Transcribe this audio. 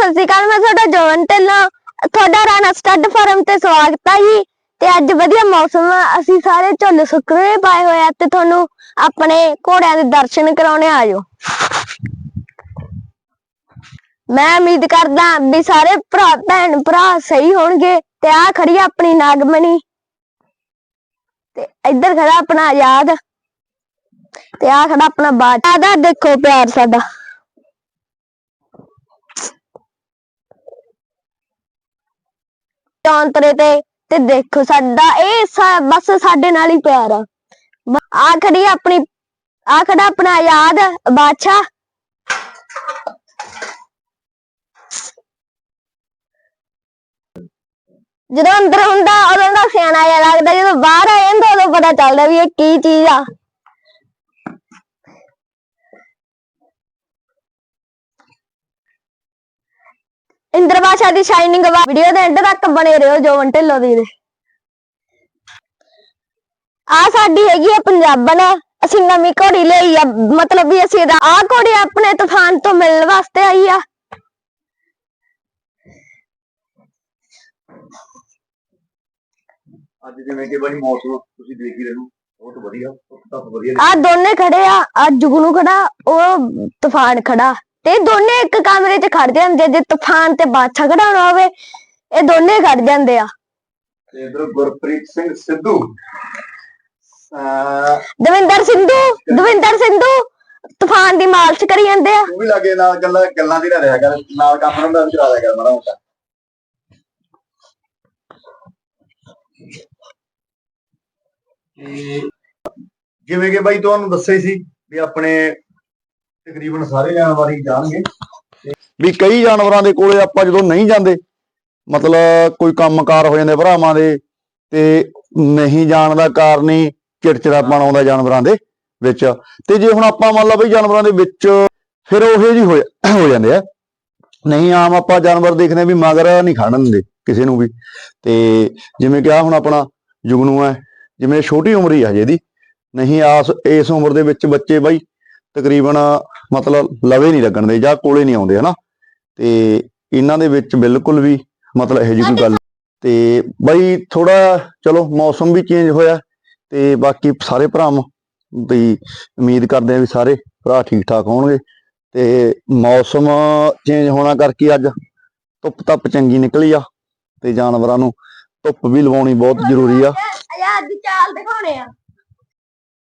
ਸਤਿ ਸ਼੍ਰੀ ਅਕਾਲ ਮੈਂ ਤੁਹਾਡਾ ਜੋਨ ਢਿੱਲੋਂ। ਤੁਹਾਡਾ ਰਾਣਾ ਸਟੱਡ ਫਾਰਮ ਤੇ ਸਵਾਗਤ ਹੈ ਜੀ। ਤੇ ਅੱਜ ਵਧੀਆ ਮੌਸਮ ਆ। ਅਸੀਂ ਸਾਰੇ ਝੁੱਲ ਸੁੱਕਰੇ ਪਾਏ ਹੋਏ ਆ ਤੇ ਤੁਹਾਨੂੰ ਆਪਣੇ ਘੋੜਿਆਂ ਦੇ ਦਰਸ਼ਨ ਕਰਾਉਣੇ ਆਜੋ ਮੈਂ ਉਮੀਦ ਕਰਦਾ ਵੀ ਸਾਰੇ ਭਰਾ, ਭੈਣ, ਭਰਾ ਸਹੀ ਹੋਣਗੇ ਤੇ ਆ ਖੜੀ ਆ ਆਪਣੀ ਨਾਗਮਣੀ। ਤੇ ਇੱਧਰ ਖੜਾ ਆਪਣਾ ਆਜ਼ਾਦ। ਤੇ ਆ ਖੜਾ ਆਪਣਾ ਬਾਦਸ਼ਾਹ ਦਾ ਦੇਖੋ ਪਿਆਰ ਸਾਡਾ। ਚੌਂਤਰੇ ਤੇ ਤੇ ਦੇਖੋ ਸਾਡਾ ਇਹ ਬਸ ਸਾਡੇ ਨਾਲ ਹੀ ਪਿਆਰ ਆ। ਬ- ਆਪਣੀ ਆ ਆਪਣਾ ਯਾਦ, ਬਾਦਸ਼ਾਹ। ਜਦੋਂ ਅੰਦਰ ਹੁੰਦਾ, ਉਦੋਂ ਦਾ ਸਿਆਣਾ ਜਿਹਾ ਲੱਗਦਾ, ਜਦੋਂ ਬਾਹਰ ਆ ਜਾਂਦਾ ਉਦੋਂ ਪਤਾ ਚੱਲਦਾ ਵੀ ਇਹ ਕੀ ਚੀਜ਼ ਆ। ਇੰਦਰ ਬਾਸ਼ਾ ਦੀ ਸ਼ਾਈਨਿੰਗ ਵੀਡੀਓ ਦੇ ਐਂਡ ਤੱਕ ਬਣੇ ਰਹੋ ਜੋਵਨ ਢਿੱਲੋਂ ਦੀ ਦੇ। ਆ ਸਾਡੀ ਹੈਗੀ ਆ ਪੰਜਾਬਣ ਅਸੀਂ ਨਵੀਂ ਘੋੜੀ ਲਈ ਆ ਮਤਲਬ ਵੀ ਅਸੀਂ ਇਹਦਾ ਆ ਘੋੜੀ ਆਪਣੇ ਤੂਫਾਨ ਤੋਂ ਮਿਲਣ ਵਾਸਤੇ ਆਈ ਆ। ਅੱਜ ਜਿਵੇਂ ਕਿ ਬਾਈ ਮੌਸਮ ਤੁਸੀਂ ਦੇਖ ਹੀ ਰਹੇ ਹੋ ਬਹੁਤ ਵਧੀਆ ਧੁੱਪ ਵਧੀਆ। ਆ ਦੋਨੇ ਖੜੇ ਆ ਆ ਜੁਗਨੂ ਖੜਾ ਉਹ ਤੂਫਾਨ ਖੜਾ। ਤੇ ਦੋਨੇ ਇੱਕ ਕਮਰੇ 'ਚ ਖੜ ਜਾਂਦੇ ਆ। ਜੇ ਤੂਫਾਨ ਤੇ ਬਾਦਸ਼ਾਹ ਖੜਾਉਣਾ ਹੋਵੇ ਇਹ ਦੋਨੇ ਖੜ ਜਾਂਦੇ ਆ। ਤੇ ਇਧਰ ਗੁਰਪ੍ਰੀਤ ਸਿੰਘ ਸਿੱਧੂ। ਦਵਿੰਦਰ ਸਿੰਧੂ ਦਵਿੰਦਰ ਸਿੰਧੂ ਤੂਫਾਨ ਦੀ ਮਾਲਸ਼ ਕਰੀ ਜਾਂਦੇ ਆ। ਤੂੰ ਵੀ ਲਾਗੇ ਨਾਲ ਗੱਲਾਂ ਗੱਲਾਂ ਦੀ ਨਾ ਰਿਹਾ ਕਰ ਨਾਲ ਕੰਮ ਦਾ ਵੀ ਲਿਆ ਕਰ ਮਾੜਾ ਮੋਟਾ। ਤੇ ਜਿਵੇਂ ਕਿ ਬਾਈ ਤੁਹਾਨੂੰ ਦੱਸਿਆ ਹੀ ਸੀ ਵੀ ਆਪਣੇ ਤਕਰੀਬਨ ਸਾਰੇ ਜਾਨਵਰ ਹੀ ਜਾਣਗੇ। ਵੀ ਕਈ ਜਾਨਵਰਾਂ ਦੇ ਕੋਲੇ ਆਪਾਂ ਜਦੋਂ ਨਹੀਂ ਜਾਂਦੇ, ਮਤਲਬ ਕੋਈ ਕੰਮਕਾਰ ਹੋ ਜਾਂਦੇ ਭਰਾਵਾਂ ਦੇ, ਤੇ ਨਹੀਂ ਜਾਣ ਦਾ ਕਾਰਨ ਹੀ ਚਿੜਚਿੜਾਪਣ ਆਉਂਦਾ ਜਾਨਵਰਾਂ ਦੇ ਵਿੱਚ। ਤੇ ਜੇ ਹੁਣ ਆਪਾਂ ਮੰਨ ਲਾ ਬਈ ਜਾਨਵਰਾਂ ਦੇ ਵਿੱਚ ਫਿਰ ਉਹੇ ਜੀ, ਹੋ ਜਾਂਦੇ ਆ। ਨਹੀਂ, ਆਮ ਆਪਾਂ ਜਾਨਵਰ ਦੇਖਦੇ ਵੀ ਮਗਰ ਨਹੀਂ ਖਾਣ ਦਿੰਦੇ ਕਿਸੇ ਨੂੰ ਵੀ। ਤੇ ਜਿਵੇਂ ਕਿ ਆ ਹੁਣ ਆਪਣਾ ਜੁਗਨੂ ਹੈ, ਜਿਵੇਂ ਛੋਟੀ ਉਮਰ ਹੀ ਆ ਹਜੇ ਦੀ ਨਹੀਂ, ਆਸ, ਇਸ ਉਮਰ ਦੇ ਵਿੱਚ ਬੱਚੇ ਬਾਈ ਤਕਰੀਬਨ ਮਤਲਬ ਲਵੇ ਨਹੀਂ ਲੱਗਣ ਦੇ ਜਾਂ ਕੋਲੇ ਨਹੀਂ ਆਉਂਦੇ ਹਨਾ? ਤੇ ਇਹਨਾਂ ਦੇ ਵਿੱਚ ਬਿਲਕੁਲ ਵੀ ਮਤਲਬ ਇਹੋ ਜਿਹੀ ਕੋਈ ਗੱਲ ਤੇ ਬਾਈ ਥੋੜਾ ਚਲੋ ਮੌਸਮ ਵੀ ਚੇਂਜ ਹੋਇਆ ਤੇ ਬਾਕੀ ਸਾਰੇ ਭਰਾਵਾਂ ਦੀ ਉਮੀਦ ਕਰਦੇ ਆ ਵੀ ਸਾਰੇ ਭਰਾ ਠੀਕ ਠਾਕ ਹੋਣਗੇ ਤੇ ਮੌਸਮ ਚੇਂਜ ਹੋਣਾ ਕਰਕੇ ਅੱਜ ਧੁੱਪ ਧੱਪ ਚੰਗੀ ਨਿਕਲੀ ਆ ਤੇ ਜਾਨਵਰਾਂ ਨੂੰ ਧੁੱਪ ਵੀ ਲਵਾਉਣੀ ਬਹੁਤ ਜ਼ਰੂਰੀ ਆ। ਅੱਜ ਚਾਲ ਦਿਖਾਉਣੇ ਆ।